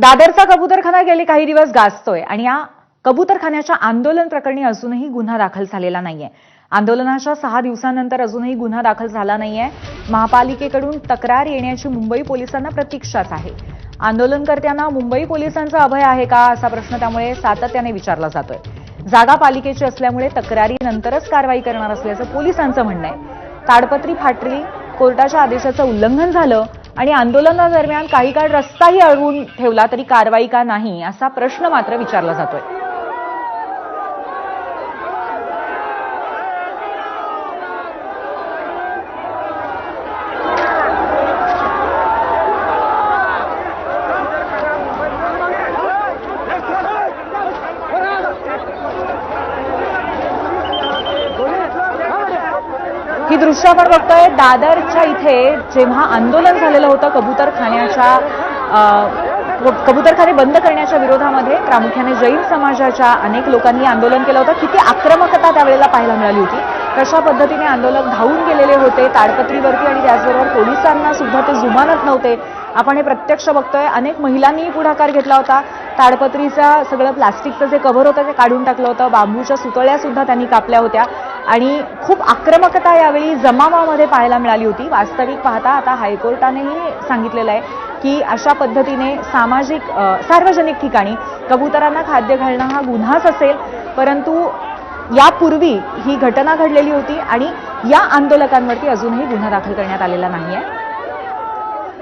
दादरचा कबुतरखाना गेले काही दिवस गाजतोय आणि या कबुतरखान्याच्या आंदोलन प्रकरणी अजूनही गुन्हा दाखल झालेला नाहीये. आंदोलनाच्या सहा दिवसानंतर अजूनही गुन्हा दाखल झाला नाहीये. महापालिकेकडून तक्रार येण्याची मुंबई पोलिसांना प्रतीक्षाच आहे. आंदोलनकर्त्यांना मुंबई पोलिसांचा अभय आहे का असा प्रश्न त्यामुळे सातत्याने विचारला जातोय. जागा पालिकेची असल्यामुळे तक्रारीनंतरच कारवाई करणार असल्याचं पोलिसांचं म्हणणं आहे. ताडपत्री फाटली कोर्टाच्या आदेशाचं उल्लंघन झालं आणि आंदोलनादरम्यान काही काळ रस्ताही अडवून ठेवला तरी कारवाई का नाही असा प्रश्न मात्र विचारला जातोय. दृश्य आपण बघतोय. दादरच्या इथे जेव्हा आंदोलन झालेलं होतं कबूतरखान्याच्या अ, कबूतरखाने बंद करण्याच्या विरोधामध्ये प्रामुख्याने जैन समाजाच्या अनेक लोकांनी आंदोलन केलं होतं. किती आक्रमकता त्यावेळेला पाहायला मिळाली होती. कशा पद्धतीने आंदोलक धावून गेलेले होते ताडपत्रीवरती आणि त्याचबरोबर पोलिसांना सुद्धा ते जुमानत नव्हते. आपण हे प्रत्यक्ष बघतोय. अनेक महिलांनीही पुढाकार घेतला होता. ताडपत्रीचा सगळं प्लास्टिकचं जे कव्हर होतं ते काढून टाकलं होतं. बांबूच्या सुतळ्या सुद्धा त्यांनी कापल्या होत्या. आणि खूप आक्रमकता यावेळी जमावामध्ये पाहायला मिळाली होती. वास्तविक पाहता आता हायकोर्टानेही सांगितलेलं आहे की अशा पद्धतीने सामाजिक सार्वजनिक ठिकाणी कबुतरांना खाद्य घालणं हा गुन्हाच असेल. परंतु यापूर्वी ही घटना घडलेली होती आणि या आंदोलकांवरती अजूनही गुन्हा दाखल करण्यात आलेला नाही आहे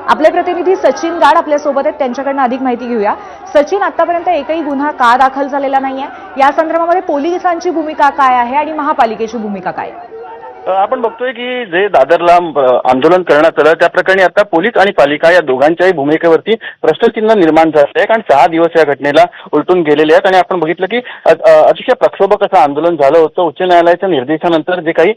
आपले प्रतिनिधी सचिन गाड आपल्यासोबत आहेत. त्यांच्याकडनं अधिक माहिती घेऊया. सचिन आतापर्यंत एकही गुन्हा का दाखल झालेला नाहीये? या संदर्भामध्ये पोलिसांची भूमिका काय आहे आणि महापालिकेची भूमिका काय आहे? आपण बघतोय की जे दादरला आंदोलन करण्यात आलं त्या प्रकरणी आता पोलीस आणि पालिका या दोघांच्याही भूमिकेवरती प्रश्नचिन्ह निर्माण झालं आहे कारण सहा दिवस या घटनेला उलटून गेलेले आहेत. आणि आपण बघितलं की अतिशय प्रक्षोभक असं आंदोलन झालं होतं. उच्च न्यायालयाच्या निर्देशानंतर जे काही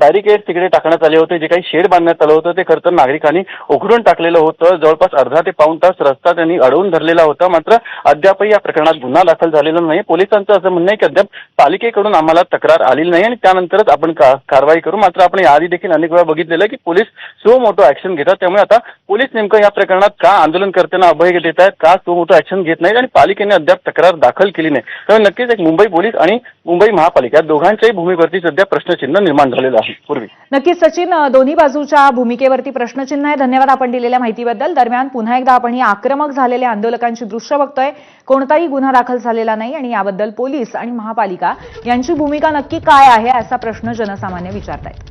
बॅरिकेड तिकडे टाकण्यात आले होते जे काही शेड बांधण्यात आलं होतं ते खरं तर नागरिकांनी उघडून टाकलेलं होतं. जवळपास अर्धा ते पाऊण तास रस्ता त्यांनी अडवून धरलेला होता. मात्र अद्यापही या प्रकरणात गुन्हा दाखल झालेला नाही पोलिसांचं असं म्हणणं आहे की अद्याप पालिकेकडून आम्हाला तक्रार आलेली नाही आणि त्यानंतरच आपण कारवाई करू. मात्र आपण याआधी देखील अनेक वेळा बघितलेलं की पोलीस सो मोठं ऍक्शन घेतात. त्यामुळे आता पोलीस नेमकं या प्रकरणात का आंदोलन करताना अभय देत आहेत का सो मोठं ऍक्शन घेत नाहीत आणि पालिकेने अद्याप तक्रार दाखल केली नाही. त्यामुळे नक्कीच एक मुंबई पोलीस आणि मुंबई महापालिका या दोघांच्याही भूमिकेवरती सध्या प्रश्नचिन्ह निर्माण झालेलं आहे. पूर्वी. नक्कीच सचिन दोन्ही बाजूच्या भूमिकेवरती प्रश्नचिन्ह आहे धन्यवाद आपण दिलेल्या माहितीबद्दल. दरम्यान पुन्हा एकदा आपण ही आक्रमक झालेल्या आंदोलकांची दृश्य बघतोय. कोणताही गुन्हा दाखल झालेला नाही आणि याबद्दल पोलीस आणि महापालिका यांची भूमिका नक्की काय आहे असा प्रश्न जनसामान्य विचार apartheid.